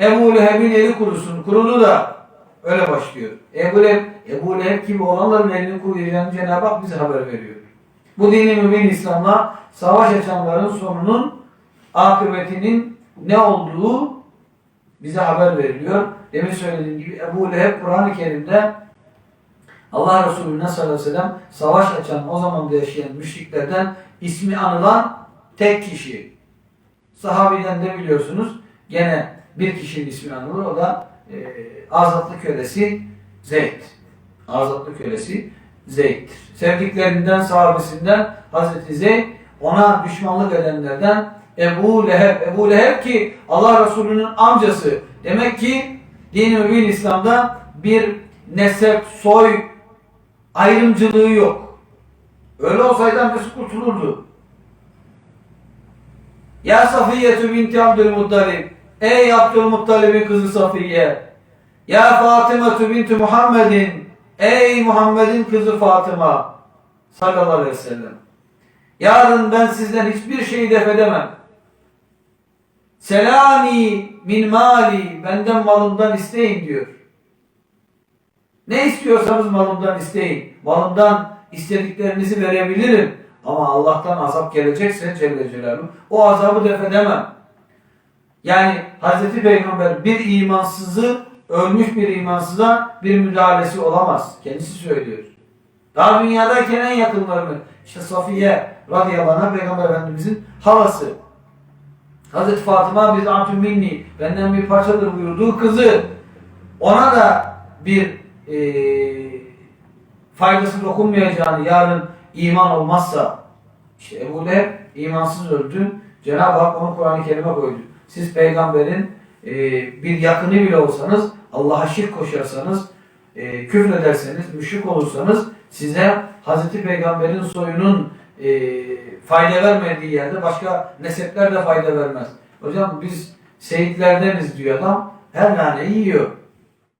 Ebu Leheb'in eli kurusun. Kurudu da öyle başlıyor. Ebu Leheb, Ebu Leheb gibi olanların elini kuruyacağını Cenab-ı Hak bize haber veriyor. Bu dini mübin İslam'la savaş açanların sonunun akıbetinin ne olduğu bize haber veriliyor. Demin söylediğim gibi Ebu Leheb Kur'an-ı Kerim'de Allah Resulü'ne sallallahu aleyhi ve sellem savaş açan o zamanda yaşayan müşriklerden ismi anılan tek kişi. Sahabiden de biliyorsunuz gene bir kişinin ismi anılır. O da e, azatlı kölesi Zeyd. Azatlı kölesi Zeyd'dir. Sevdiklerinden, sahabesinden Hazreti Zeyd ona düşmanlık edenlerden Ebu Leheb. Ebu Leheb ki Allah Resulü'nün amcası. Demek ki din-i mübin İslam'da bir nesep, soy ayrımcılığı yok. Öyle olsaydı amcası kurtulurdu. Ya Safiye binti Abdülmuttalib. Ey Abdülmuttalib'in kızı Safiye. Ya Fatıma binti Muhammedin. Ey Muhammed'in kızı Fatıma. Sallallahu aleyhi ve sellem. Yarın ben sizden hiçbir şeyi def edemem. Selami min mali. Benden malımdan isteyin diyor. Ne istiyorsanız malımdan isteyin. Malımdan istediklerinizi verebilirim. Ama Allah'tan azap gelecekse Celle Celaluhu o azabı def edemem. Yani Hazreti Peygamber bir imansızı ölmüş bir imansıza bir müdahalesi olamaz. Kendisi söylüyor. Daha dünyadayken en yakınlarını işte Safiye radıyallahu anh Peygamber Efendimizin halası. Hazreti Fatıma bir antü minni benden bir parçadır buyurduğu kızı ona da bir eee faydası dokunmayacağını yarın iman olmazsa işte Ebu Leheb imansız öldü. Cenab-ı Hak onu Kur'an-ı Kerim'e koydu. Siz peygamberin e, bir yakını bile olsanız, Allah'a şirk koşarsanız, e, küfrederseniz, müşrik olursanız size Hazreti Peygamber'in soyunun e, fayda vermediği yerde başka nesepler de fayda vermez. Hocam biz seyitlerdeniz diyor adam. Her naneyi yiyor.